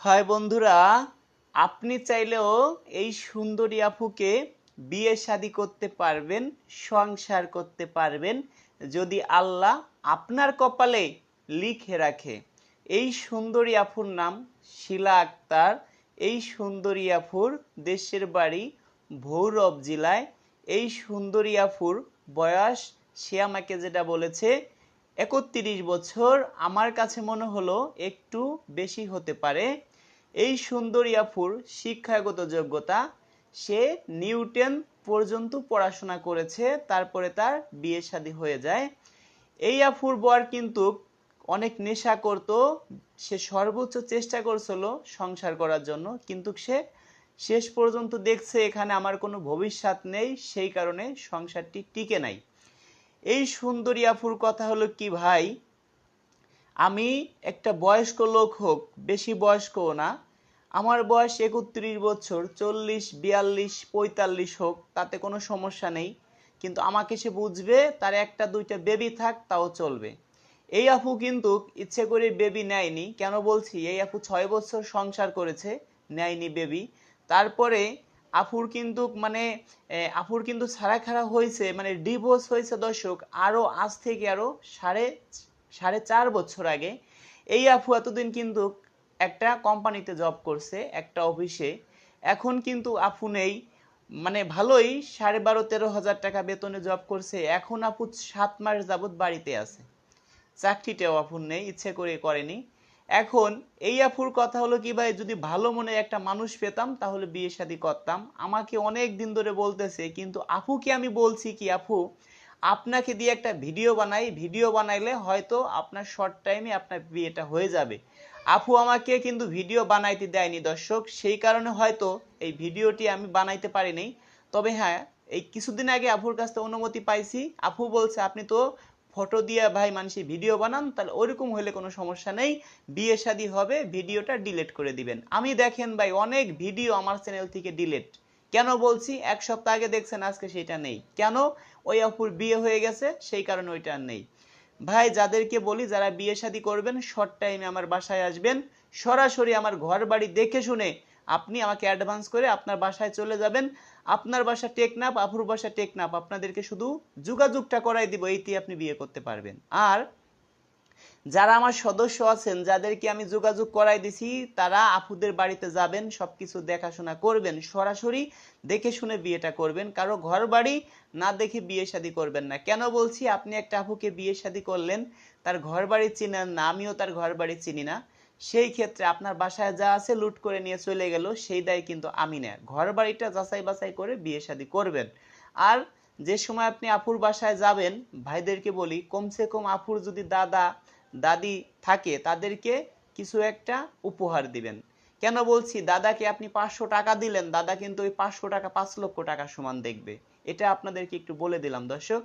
হয় বন্ধুরা, আপনি চাইলেও এই সুন্দরী আপুকে বিয়ে শাদী করতে পারবেন, সংসার করতে পারবেন, যদি আল্লাহ আপনার কপালে লিখে রাখে। এই সুন্দরী আপুর নাম শিলা আক্তার। এই সুন্দরী আপুর দেশের বাড়ি ভৈরব জেলায়। এই সুন্দরী আপুর বয়স, সে আমাকে যেটা বলেছে, একত্রিশ বছর। আমার কাছে মনে হলো একটু বেশি হতে পারে। এই সুন্দরী আফুর শিক্ষাগত যোগ্যতা, সে নিউটেন পর্যন্ত পড়াশোনা করেছে, তারপরে তার বিয়ে শাদী হয়ে যায়। এই আফুর বর কিন্তু অনেক নেশা করত, সে সর্বোচ্চ চেষ্টা করছিল সংসার করার জন্য, কিন্তু সে শেষ পর্যন্ত দেখছে এখানে আমার কোনো ভবিষ্যৎ নেই, সেই কারণে সংসারটি টিকে নাই। এই সুন্দরী আফুর কথা হলো কি ভাই? আমি একটা বয়স্ক লোক হোক, বেশি বয়স্কও না আমার বয়স একত্রিশ বছর, চল্লিশ, বিয়াল্লিশ, পঁয়তাল্লিশ হোক, তাতে কোনো সমস্যা নেই। কিন্তু আমাকে সে বুঝবে, তার একটা দুইটা বেবি থাক, তাও চলবে। এই আপু কিন্তু ইচ্ছে করে বেবি নেয়নি। কেন বলছি? এই আপু ছয় বছর সংসার করেছে, নেয়নি বেবি তারপরে আফুর কিন্তু মানে আফুর কিন্তু ছাড়া খাড়া হয়েছে মানে ডিভোর্স হয়েছে দর্শক, আরও আজ থেকে আরও সাড়ে সাড়ে চার বছর আগে। এই আফু এতদিন কিন্তু একটা কোম্পানিতে জব করছে, একটা অফিসে। এখন কিন্তু আফু নেই। মানে ভালোই, সাড়ে বারো, তেরো হাজার টাকা বেতনে জব করছে। এখন আপু সাত মাস যাবত বাড়িতে আছে। চাকরিটাও আফুর নেই, ইচ্ছে করে করেনি। এখন এই আফুর কথা হলো কি ভাই, যদি ভালো মনে একটা মানুষ পেতাম তাহলে বিয়ে শাদী করতাম। আমাকে অনেক দিন ধরে বলতেছে, কিন্তু আপুকে আমি বলছি কি আপু? আপনাকে দিয়ে একটা ভিডিও বানাই, ভিডিও বানাইলে হয়তো আপনার শর্ট টাইমে আপনার বিয়েটা হয়ে যাবে। আপু আমাকে কিন্তু ভিডিও বানাইতে দেয়নি দর্শক, সেই কারণে হয়তো এই ভিডিওটি আমি বানাইতে পারিনি তবে হ্যাঁ এই কিছুদিন আগে আপুর কাছ থেকে অনুমতি পাইছি। আপু বলছে, আপনি তো ফটো দিয়ে ভাই মানুষের ভিডিও বানান, তাহলে ওরকম হলে কোনো সমস্যা নেই। বিয়ে শাদী হবে, ভিডিওটা ডিলেট করে দিবেন। আমি দেখেন ভাই, অনেক ভিডিও আমার চ্যানেল থেকে ডিলিট কেন বলছি? এক সপ্তাহ আগে দেখছেন আজকে সেটা নেই। কেন? ওই অপুর বিয়ে হয়ে গেছে, সেই কারণে ওইটা নেই। ভাই, যাদেরকে বলি যারা বিয়ে শাদী করবেন শর্ট টাইমে আমার বাসায় আসবেন, সরাসরি আমার ঘর বাড়ি দেখে শুনে আপনি আমাকে অ্যাডভান্স করে আপনার বাসায় চলে যাবেন। আপনার বাসা টেকনাপ আপুর বাসা টেকনাপ আপনাদেরকে শুধু যোগাযোগটা করাই দিব এইটি আপনি বিয়ে করতে পারবেন। আর যারা আমার সদস্য আছেন, যাদেরকে আমি যোগাযোগ করাই দিছি, তারা আপুদের বাড়িতে যাবেন, সবকিছু দেখাশোনা করবেন, সরাসরি দেখে শুনে বিয়েটা করবেন। কারও ঘর বাড়ি না দেখে বিয়ে শাদী করবেন না। কেন বলছি, আপনি একটা আপুকে বিয়ে শাদী করলেন, তার ঘর বাড়ি চিনেন না, আমিও তার ঘর বাড়ি চিনি না। সেই ক্ষেত্রে আপনার বাসায় যা আছে লুট করে নিয়ে চলে গেল, সেই দায় কিন্তু আমি না ঘর বাড়িটা যাচাই বাছাই করে বিয়ে শাদী করবেন। আর যে সময় আপনি আপুর বাসায় যাবেন, ভাইদেরকে বলি, কমসে কম আপুর যদি দাদা, দাদি থাকে, তাদেরকে কিছু একটা উপহার দিবেন। কেন বলছি? দাদাকে আপনি পাঁচশো টাকা দিলেন, দাদা কিন্তু ওই পাঁচশো টাকা, পাঁচ লক্ষ টাকা সমান দেখবে। এটা আপনাদেরকে একটু বলে দিলাম, দর্শক।